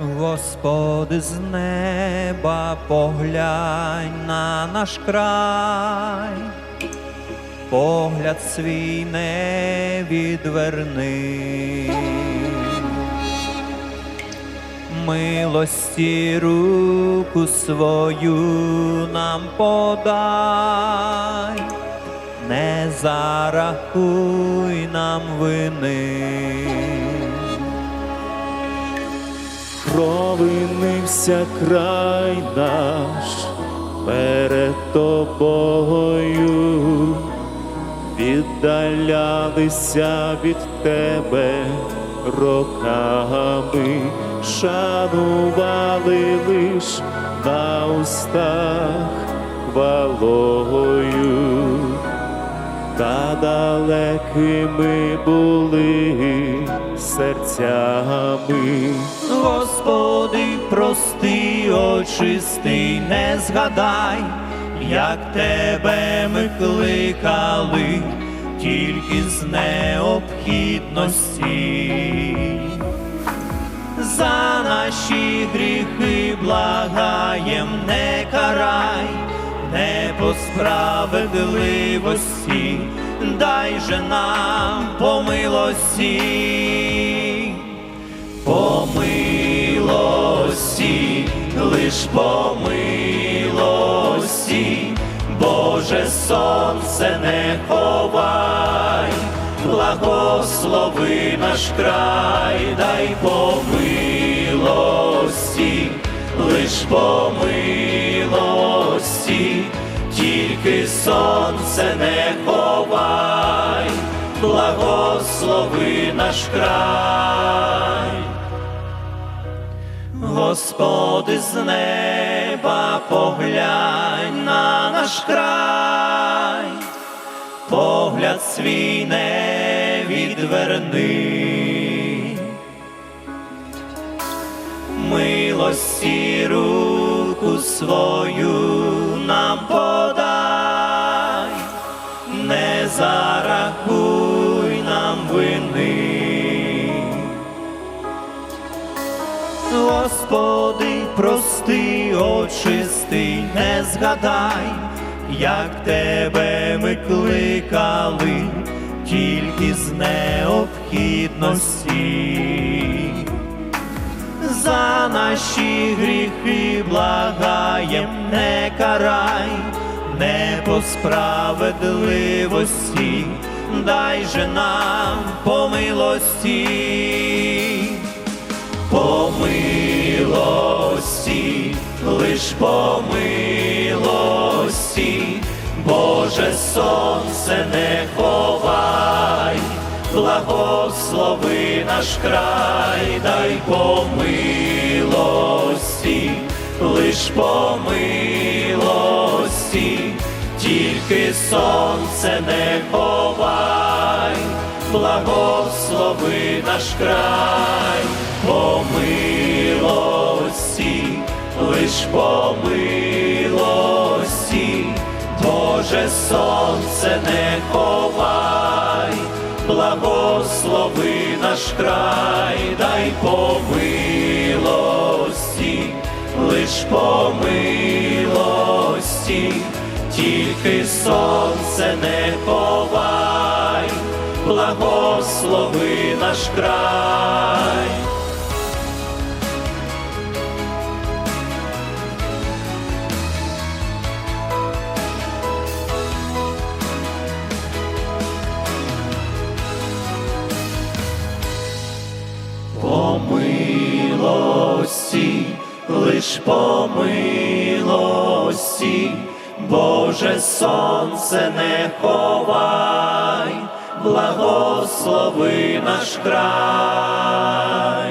Господи, з неба поглянь на наш край, погляд свій не відверни. Милості руку свою нам подай, не зарахуй нам вини. Провинився край наш перед тобою, віддалялися від тебе роками, шанували лиш на устах хвалою, та далекими були серцями. Господи, прости, очистий, не згадай, як тебе ми кликали, тільки з необхідності. За наші гріхи благаєм, не карай, не по справедливості, дай же нам по лиш по милості, Боже сонце не ховай, благослови наш край, дай по милості, лиш по милості, тільки сонце не ховай, благослови наш край. Господи, з неба поглянь на наш край, погляд свій не відверни, милості руку свою нам подай, не зарахуй Господи, прости, очисти, не згадай, як тебе ми кликали, тільки з необхідності. За наші гріхи благаєм, не карай, не по справедливості, дай же нам по милості по милості, лиш по милості, Боже сонце не ховай, благослови наш край, дай по милості, лиш по милості, тільки сонце не ховай благослови наш край, милості, лиш по милості, Боже сонце не ховай, благослови наш край, дай по милості, лиш по милості, тільки сонце не ховай благослови наш край. Милості, лиш по милості, Боже сонце не ховай, благослови наш край.